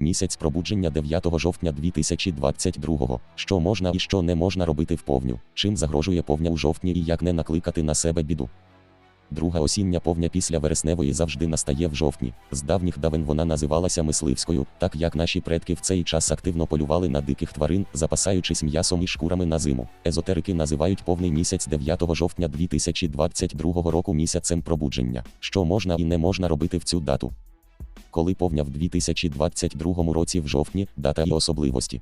Місяць пробудження 9 жовтня 2022. Що можна і що не можна робити в повню, чим загрожує повня у жовтні і як не накликати на себе біду. Друга осіння повня після вересневої завжди настає в жовтні. З давніх давен вона називалася мисливською, так як наші предки в цей час активно полювали на диких тварин, запасаючись м'ясом і шкурами на зиму. Езотерики називають повний місяць 9 жовтня 2022 року місяцем пробудження. Що можна і не можна робити в цю дату? Коли повняв 2022 році в жовтні, дата і особливості.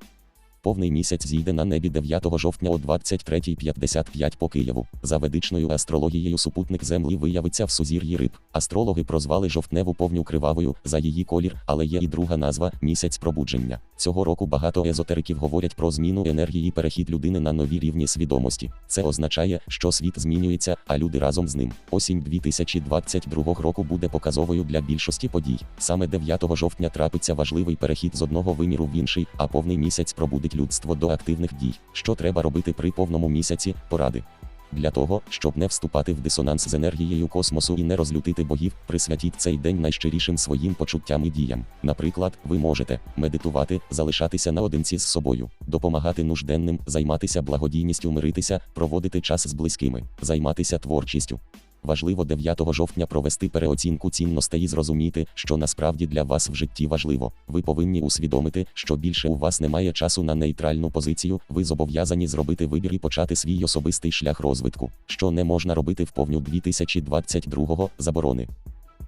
Повний місяць зійде на небі 9 жовтня о 23.55 по Києву. За ведичною астрологією супутник Землі виявиться в сузір'ї риб. Астрологи прозвали жовтневу повню кривавою за її колір, але є і друга назва місяць пробудження. Цього року багато езотериків говорять про зміну енергії перехід людини на нові рівні свідомості. Це означає, що світ змінюється, а люди разом з ним. Осінь 2022 року буде показовою для більшості подій. Саме 9 жовтня трапиться важливий перехід з одного виміру в інший, а повний місяць пробудить людство до активних дій. Що треба робити при повному місяці? Поради. Для того, щоб не вступати в дисонанс з енергією космосу і не розлютити богів, присвятіть цей день найщирішим своїм почуттям і діям. Наприклад, ви можете медитувати, залишатися наодинці з собою, допомагати нужденним, займатися благодійністю, миритися, проводити час з близькими, займатися творчістю. Важливо 9 жовтня провести переоцінку цінностей і зрозуміти, що насправді для вас в житті важливо. Ви повинні усвідомити, що більше у вас немає часу на нейтральну позицію, ви зобов'язані зробити вибір і почати свій особистий шлях розвитку, що не можна робити в повню 2022 заборони.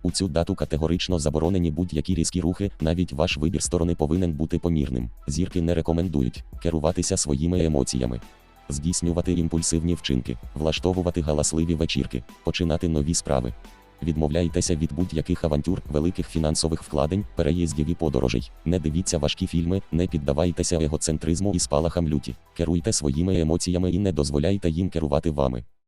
У цю дату категорично заборонені будь-які різкі рухи, навіть ваш вибір сторони повинен бути помірним. Зірки не рекомендують керуватися своїми емоціями здійснювати імпульсивні вчинки, влаштовувати галасливі вечірки, починати нові справи. Відмовляйтеся від будь-яких авантюр, великих фінансових вкладень, переїздів і подорожей. Не дивіться важкі фільми, не піддавайтеся егоцентризму і спалахам люті. Керуйте своїми емоціями і не дозволяйте їм керувати вами.